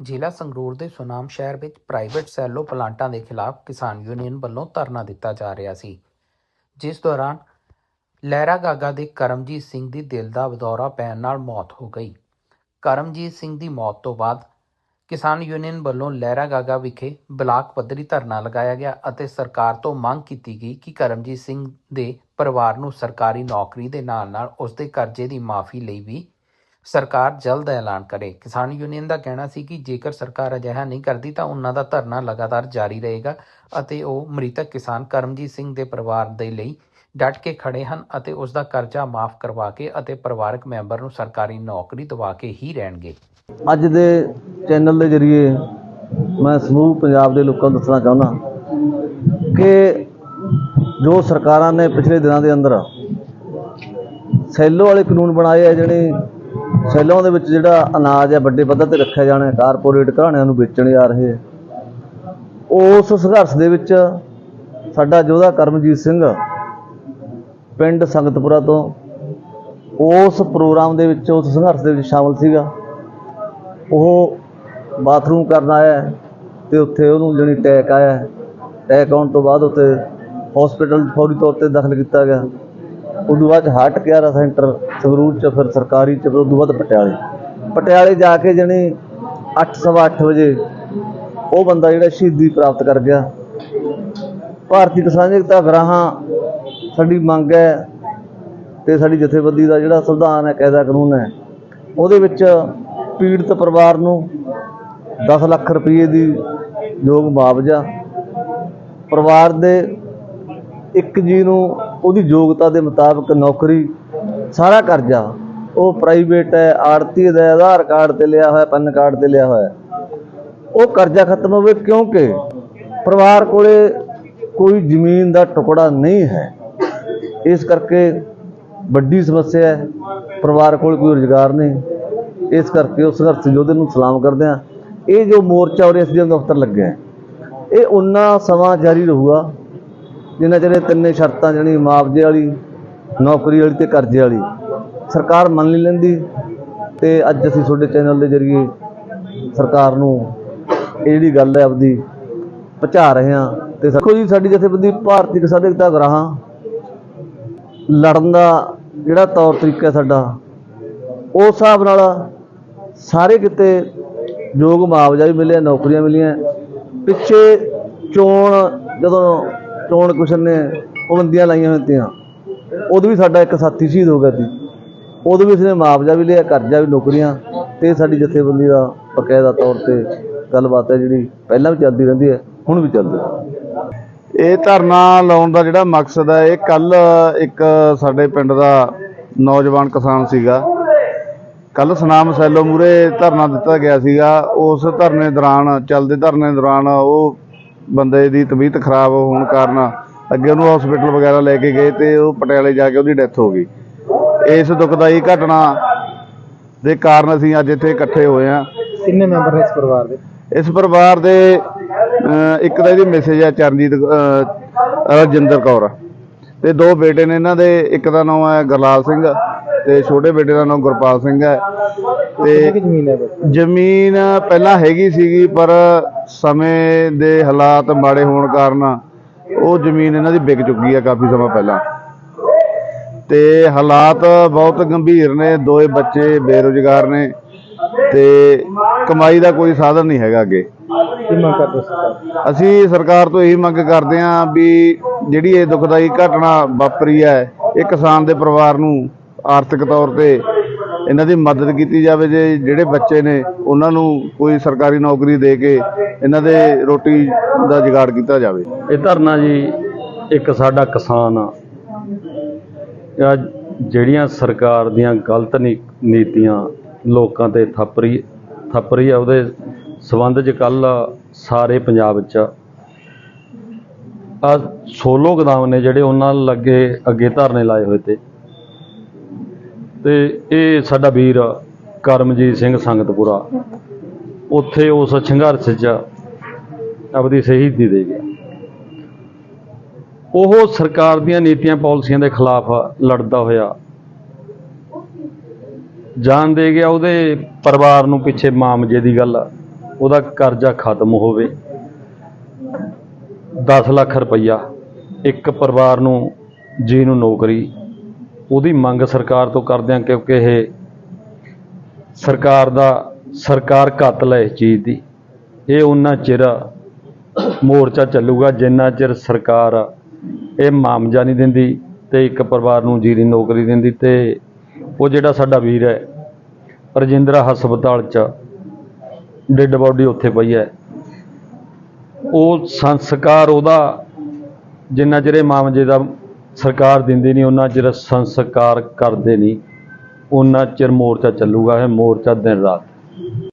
ਜ਼ਿਲ੍ਹਾ ਸੰਗਰੂਰ ਦੇ ਸੁਨਾਮ ਸ਼ਹਿਰ ਵਿੱਚ ਪ੍ਰਾਈਵੇਟ ਸੈਲੋ ਪਲਾਂਟਾਂ ਦੇ ਖਿਲਾਫ ਕਿਸਾਨ ਯੂਨੀਅਨ ਵੱਲੋਂ ਧਰਨਾ ਦਿੱਤਾ ਜਾ ਰਿਹਾ ਸੀ। ਜਿਸ ਦੌਰਾਨ ਲਹਿਰਾ ਗਾਗਾ ਦੇ ਕਰਮਜੀਤ ਸਿੰਘ ਦੀ ਦਿਲ ਦਾ ਦੌਰਾ ਪੈਣ ਨਾਲ ਮੌਤ ਹੋ ਗਈ। ਕਰਮਜੀਤ ਸਿੰਘ ਦੀ ਮੌਤ ਤੋਂ ਬਾਅਦ ਕਿਸਾਨ ਯੂਨੀਅਨ ਵੱਲੋਂ ਲਹਿਰਾ ਗਾਗਾ ਵਿਖੇ ਬਲਾਕ ਪੱਧਰੀ ਧਰਨਾ ਲਗਾਇਆ ਗਿਆ ਅਤੇ ਸਰਕਾਰ ਤੋਂ ਮੰਗ ਕੀਤੀ ਗਈ ਕਿ ਕਰਮਜੀਤ ਸਿੰਘ ਦੇ ਪਰਿਵਾਰ ਨੂੰ ਸਰਕਾਰੀ ਨੌਕਰੀ ਦੇ ਨਾਲ-ਨਾਲ ਉਸ ਦੇ ਕਰਜ਼ੇ ਦੀ ਮਾਫੀ ਲਈ ਵੀ ਸਰਕਾਰ ਜਲਦ ਐਲਾਨ ਕਰੇ। ਕਿਸਾਨ ਯੂਨੀਅਨ ਦਾ ਕਹਿਣਾ ਸੀ ਕਿ ਜੇਕਰ ਸਰਕਾਰ ਅਜਿਹਾ ਨਹੀਂ ਕਰਦੀ ਤਾਂ ਉਹਨਾਂ ਦਾ ਧਰਨਾ ਲਗਾਤਾਰ ਜਾਰੀ ਰਹੇਗਾ ਅਤੇ ਉਹ ਮ੍ਰਿਤਕ ਕਿਸਾਨ ਕਰਮਜੀਤ ਸਿੰਘ ਦੇ ਪਰਿਵਾਰ ਦੇ ਲਈ ਡਟ ਕੇ ਖੜੇ ਹਨ ਅਤੇ ਉਸ ਦਾ ਕਰਜ਼ਾ ਮਾਫ ਕਰਵਾ ਕੇ ਅਤੇ ਪਰਿਵਾਰਕ ਮੈਂਬਰ ਨੂੰ ਸਰਕਾਰੀ ਨੌਕਰੀ ਦਿਵਾ ਕੇ ਹੀ ਰਹਿਣਗੇ। ਅੱਜ ਦੇ ਚੈਨਲ ਦੇ ਜ਼ਰੀਏ ਮੈਂ ਸਮੂਹ ਪੰਜਾਬ ਦੇ ਲੋਕਾਂ ਨੂੰ ਦੱਸਣਾ ਚਾਹੁੰਦਾ ਕਿ ਜੋ ਸਰਕਾਰਾਂ ਨੇ ਪਿਛਲੇ ਦਿਨਾਂ ਦੇ ਅੰਦਰ ਸੈਲੋ ਵਾਲੇ ਕਾਨੂੰਨ ਬਣਾਏ ਆ, ਜਿਹੜੇ ਸੈਲੋਂ ਦੇ ਵਿੱਚ ਜਿਹੜਾ ਅਨਾਜ ਹੈ, ਵੱਡੇ ਪੱਧਰ ਤੇ ਰੱਖਿਆ ਜਾਣਾ ਕਾਰਪੋਰੇਟ ਘਰਾਣਿਆਂ ਨੂੰ ਵੇਚਣ ਜਾ ਰਹੇ ਹੈ ਉਸ ਸੰਘਰਸ਼ ਦੇ ਵਿੱਚ ਸਾਡਾ ਯੋਧਾ ਕਰਮਜੀਤ ਸਿੰਘ ਪਿੰਡ ਸੰਗਤਪੁਰਾ ਤੋਂ ਉਸ ਪ੍ਰੋਗਰਾਮ ਦੇ ਵਿੱਚ, ਉਸ ਸੰਘਰਸ਼ ਦੇ ਵਿੱਚ ਸ਼ਾਮਲ ਸੀਗਾ ਉਹ ਬਾਥਰੂਮ ਕਰਨ ਆਇਆ ਹੈ ਤੇ ਉੱਥੇ ਉਹਨੂੰ ਜਿਹੜੀ ਅਟੈਕ ਆਇਆ ਹੈ। ਅਟੈਕ ਆਉਣ ਤੋਂ ਬਾਅਦ ਉੱਥੇ ਹਸਪੀਟਲ ਫੌਰੀ ਤੌਰ ਤੇ ਦਾਖਲ ਕੀਤਾ ਗਿਆ ਉਦੋਂ ਬਾਅਦ ਹਾਰਟ ਕੇਅਰ ਸੈਂਟਰ ਸੰਗਰੂਰ ਚ, ਫਿਰ ਸਰਕਾਰੀ ਚ, ਫਿਰ ਉਦੋਂ ਬਾਅਦ ਪਟਿਆਲੇ। ਪਟਿਆਲੇ ਜਾ ਕੇ ਜਣੀ 8:30 ਵਜੇ ਉਹ ਬੰਦਾ ਜਿਹੜਾ ਸ਼ਹੀਦੀ ਪ੍ਰਾਪਤ ਕਰ ਗਿਆ। ਭਾਰਤੀ ਕਿਸਾਨ ਏਕਤਾ ਗਰਾਹਾਂ, ਸਾਡੀ ਮੰਗ ਹੈ ਤੇ ਸਾਡੀ ਜਥੇਬੰਦੀ ਦਾ ਜਿਹੜਾ ਸੰਵਿਧਾਨ ਹੈ, ਕਾਇਦਾ ਕਾਨੂੰਨ ਹੈ, ਉਹਦੇ ਵਿੱਚ ਪੀੜਤ ਪਰਿਵਾਰ ਨੂੰ 10 ਲੱਖ ਰੁਪਏ ਦੀ ਯੋਗ ਮੁਆਵਜ਼ਾ, ਪਰਿਵਾਰ ਦੇ ਇੱਕ ਜੀ ਨੂੰ ਉਹਦੀ ਯੋਗਤਾ ਦੇ ਮੁਤਾਬਕ ਨੌਕਰੀ, ਸਾਰਾ ਕਰਜ਼ਾ, ਉਹ ਪ੍ਰਾਈਵੇਟ ਹੈ, ਆੜਤੀ ਦਾ ਆਧਾਰ ਕਾਰਡ ਤੇ ਲਿਆ ਹੋਇਆ ਪੈਨ ਕਾਰਡ ਤੇ ਲਿਆ ਹੋਇਆ। ਉਹ ਕਰਜ਼ਾ ਖਤਮ ਹੋਵੇ ਕਿਉਂਕਿ ਪਰਿਵਾਰ ਕੋਲੇ ਕੋਈ ਜ਼ਮੀਨ ਦਾ ਟੁਕੜਾ ਨਹੀਂ ਹੈ। ਇਸ ਕਰਕੇ ਵੱਡੀ ਸਮੱਸਿਆ ਹੈ, ਪਰਿਵਾਰ ਕੋਲ ਕੋਈ ਰੁਜ਼ਗਾਰ ਨਹੀਂ। ਇਸ ਕਰਕੇ ਉਸ ਸੰਘਰਸ਼ ਯੋਧੇ ਨੂੰ ਸਲਾਮ ਕਰਦੇ ਹਾਂ। ਇਹ ਜੋ ਮੋਰਚਾ ਔਰ ਐਸਡੀਐਮ ਦਫ਼ਤਰ ਲੱਗਿਆ ਇਹ ਉਨਾ ਸਮਾਂ ਜਾਰੀ ਰਹੂਗਾ। ਜਿੰਨਾ ਚਿਰ ਇਹ ਤਿੰਨੇ ਸ਼ਰਤਾਂ ਜਿਹੜੀ ਮੁਆਵਜ਼ੇ ਵਾਲੀ, ਨੌਕਰੀ ਵਾਲੀ ਤੇ ਕਰਜ਼ੇ ਵਾਲੀ, ਸਰਕਾਰ ਮੰਨ ਨਹੀਂ ਲੈਂਦੀ ਤੇ ਅੱਜ ਅਸੀਂ ਤੁਹਾਡੇ ਚੈਨਲ ਦੇ ਜ਼ਰੀਏ ਸਰਕਾਰ ਨੂੰ ਇਹ ਜਿਹੜੀ ਗੱਲ ਹੈ ਆਪਦੀ ਪਹੁੰਚਾ ਰਹੇ ਹਾਂ ਤੇ ਦੇਖੋ ਜੀ, ਸਾਡੀ ਜਥੇਬੰਦੀ ਭਾਰਤੀ ਕਿਸਾਨ ਏਕਤਾ ਗਰਾਹਾਂ। ਲੜਨ ਦਾ ਜਿਹੜਾ ਤੌਰ ਤਰੀਕਾ ਸਾਡਾ, ਉਸ ਹਿਸਾਬ ਨਾਲ ਸਾਰੇ ਕਿਤੇ ਯੋਗ ਮੁਆਵਜ਼ਾ ਵੀ ਮਿਲਿਆ, ਨੌਕਰੀਆਂ ਮਿਲੀਆਂ। ਪਿੱਛੇ ਚੋਣ ਜਦੋਂ ਚੋਣ ਕਮਿਸ਼ਨ ਨੇ ਪਾਬੰਦੀਆਂ ਲਾਈਆਂ ਹੋਈਆਂ ਤੀਆਂ। ਉਦੋਂ ਵੀ ਸਾਡਾ ਇੱਕ ਸਾਥੀ ਸ਼ਹੀਦ ਹੋ ਗਿਆ ਸੀ। ਉਦੋਂ ਵੀ ਉਸਨੇ ਮੁਆਵਜ਼ਾ ਵੀ ਲਿਆ, ਕਰਜ਼ਾ ਵੀ, ਨੌਕਰੀਆਂ। ਤੇ ਸਾਡੀ ਜਥੇਬੰਦੀ ਦਾ ਬਕਾਇਦਾ ਤੌਰ ਤੇ ਗੱਲਬਾਤ ਹੈ ਜਿਹੜੀ ਪਹਿਲਾਂ ਵੀ ਚੱਲਦੀ ਰਹਿੰਦੀ ਹੈ, ਹੁਣ ਵੀ ਚੱਲਦੀ ਹੈ। ਇਹ ਧਰਨਾ ਲਾਉਣ ਦਾ ਜਿਹੜਾ ਮਕਸਦ ਹੈ, ਇਹ ਕੱਲ ਇੱਕ ਸਾਡੇ ਪਿੰਡ ਦਾ ਨੌਜਵਾਨ ਕਿਸਾਨ ਸੀਗਾ। ਕੱਲ ਸੁਨਾਮ ਸੈਲੋ ਮੂਰੇ ਧਰਨਾ ਦਿੱਤਾ ਗਿਆ ਸੀਗਾ। ਉਸ ਧਰਨੇ ਦੌਰਾਨ, ਚੱਲਦੇ ਧਰਨੇ ਦੌਰਾਨ ਉਹ ਬੰਦੇ ਦੀ ਤਬੀਅਤ ਖਰਾਬ ਹੋਣ ਕਾਰਨ ਅੱਗੇ ਉਹਨੂੰ ਹਸਪੀਟਲ ਵਗੈਰਾ ਲੈ ਕੇ ਗਏ ਤੇ ਉਹ ਪਟਿਆਲੇ ਜਾ ਕੇ ਉਹਦੀ ਡੈਥ ਹੋ ਗਈ। ਇਸ ਦੁਖਦਾਈ ਘਟਨਾ ਦੇ ਕਾਰਨ ਅਸੀਂ ਅੱਜ ਇੱਥੇ ਇਕੱਠੇ ਹੋਏ ਹਾਂ। ਕਿੰਨੇ ਮੈਂਬਰ ਨੇ ਇਸ ਪਰਿਵਾਰ ਦੇ? ਇਸ ਪਰਿਵਾਰ ਦੇ ਇੱਕ ਤਾਂ ਇਹਦੀ ਮੈਸੇਜ ਹੈ ਚਰਨਜੀਤ ਰਜਿੰਦਰ ਕੌਰ। ਤੇ ਦੋ ਬੇਟੇ ਨੇ ਇਹਨਾਂ ਦੇ ਇੱਕ ਦਾ ਨਾਮ ਹੈ ਗੁਰਲਾਲ ਸਿੰਘ ਤੇ ਛੋਟੇ ਬੇਟੇ ਦਾ ਨਾਮ ਗੁਰਪਾਲ ਸਿੰਘ ਹੈ। ਤੇ ਜ਼ਮੀਨ ਪਹਿਲਾਂ ਹੈਗੀ ਸੀਗੀ ਪਰ ਸਮੇਂ ਦੇ ਹਾਲਾਤ ਮਾੜੇ ਹੋਣ ਕਾਰਨ ਉਹ ਜ਼ਮੀਨ ਇਹਨਾਂ ਦੀ ਵਿਕ ਚੁੱਕੀ ਹੈ ਕਾਫੀ ਸਮਾਂ ਪਹਿਲਾਂ। ਤੇ ਹਾਲਾਤ ਬਹੁਤ ਗੰਭੀਰ ਨੇ ਦੋਏ ਬੱਚੇ ਬੇਰੁਜ਼ਗਾਰ ਨੇ ਤੇ ਕਮਾਈ ਦਾ ਕੋਈ ਸਾਧਨ ਨਹੀਂ ਹੈਗਾ ਅੱਗੇ। ਕੀ ਮੰਗ ਕਰਦੇ ਸਰਕਾਰ ਅਸੀਂ ਸਰਕਾਰ ਤੋਂ ਇਹੀ ਮੰਗ ਕਰਦੇ ਹਾਂ ਵੀ ਜਿਹੜੀ ਇਹ ਦੁਖਦਾਈ ਘਟਨਾ ਵਾਪਰੀ ਹੈ ਇਹ ਕਿਸਾਨ ਦੇ ਪਰਿਵਾਰ ਨੂੰ ਆਰਥਿਕ ਤੌਰ ਤੇ ਇਹਨਾਂ ਦੀ ਮਦਦ ਕੀਤੀ ਜਾਵੇ ਜੇ ਜਿਹੜੇ ਬੱਚੇ ਨੇ ਉਹਨਾਂ ਨੂੰ ਕੋਈ ਸਰਕਾਰੀ ਨੌਕਰੀ ਦੇ ਕੇ ਇਹਨਾਂ ਦੇ ਰੋਟੀ ਦਾ ਜੁਗਾੜ ਕੀਤਾ ਜਾਵੇ। ਇਹ ਧਰਨਾ ਜੀ ਇੱਕ ਸਾਡਾ ਕਿਸਾਨ ਆ। ਜਾਂ ਜਿਹੜੀਆਂ ਸਰਕਾਰ ਦੀਆਂ ਗਲਤ ਨੀ- ਨੀਤੀਆਂ ਲੋਕਾਂ ਤੇ ਥੱਪ ਰਹੀ ਥੱਪ ਰਹੀ ਆ ਉਹਦੇ ਸਬੰਧ 'ਚ ਕੱਲ ਸਾਰੇ ਪੰਜਾਬ 'ਚ ਆ ਸੋਲੋ ਗੋਦਾਮ ਨੇ ਜਿਹੜੇ ਉਹਨਾਂ ਲੱਗੇ ਅੱਗੇ ਧਰਨੇ ਲਾਏ ਹੋਏ ਤੇ। ਤੇ ਇਹ ਸਾਡਾ ਵੀਰ ਕਰਮਜੀਤ ਸਿੰਘ ਸੰਗਤਪੁਰਾ, ਉੱਥੇ ਉਸ ਸੰਘਰਸ਼ 'ਚ ਆਪਦੀ ਸ਼ਹੀਦੀ ਦੇ ਗਿਆ। ਉਹ ਸਰਕਾਰ ਦੀਆਂ ਨੀਤੀਆਂ ਪਾਲਿਸੀਆਂ ਦੇ ਖਿਲਾਫ ਲੜਦਾ ਹੋਇਆ। ਜਾਨ ਦੇ ਗਿਆ ਉਹਦੇ ਪਰਿਵਾਰ ਨੂੰ ਪਿੱਛੇ ਮਾਮਜੇ ਦੀ ਗੱਲ। ਉਹਦਾ ਕਰਜ਼ਾ ਖਤਮ ਹੋਵੇ। 10 ਲੱਖ ਰੁਪਈਆ ਇੱਕ ਪਰਿਵਾਰ ਨੂੰ, ਜੀ ਨੂੰ ਨੌਕਰੀ, ਉਹਦੀ ਮੰਗ ਸਰਕਾਰ ਤੋਂ ਕਰਦੇ ਹਾਂ ਕਿਉਂਕਿ ਇਹ ਸਰਕਾਰ ਦਾ, ਸਰਕਾਰ ਕਾਤਲ ਹੈ ਇਸ ਚੀਜ਼ ਦੀ। ਇਹ ਉਹਨਾਂ ਚਿਰ ਮੋਰਚਾ ਚੱਲੂਗਾ, ਜਿੰਨਾ ਚਿਰ ਸਰਕਾਰ ਇਹ ਮਾਮਜਾ ਨਹੀਂ ਦਿੰਦੀ ਤੇ ਇੱਕ ਪਰਿਵਾਰ ਨੂੰ ਜੀਰੀ ਨੌਕਰੀ ਦਿੰਦੀ ਤੇ ਉਹ ਜਿਹੜਾ ਸਾਡਾ ਵੀਰ ਹੈ, ਰਜਿੰਦਰਾ ਹਸਪਤਾਲ 'ਚ ਡੈੱਡ ਬਾਡੀ ਉੱਥੇ ਪਈ ਹੈ। ਉਹ ਸੰਸਕਾਰ ਉਹਦਾ ਜਿੰਨਾ ਚਿਰ ਇਹ ਮਾਮਜੇ ਦਾ ਸਰਕਾਰ ਦਿੰਦੀ ਨਹੀਂ, ਉਹਨਾਂ ਚਿਰ ਸੰਸਕਾਰ ਕਰਦੇ ਨਹੀਂ। ਉਹਨਾਂ ਚਿਰ ਮੋਰਚਾ ਚੱਲੂਗਾ, ਇਹ ਮੋਰਚਾ ਦਿਨ ਰਾਤ।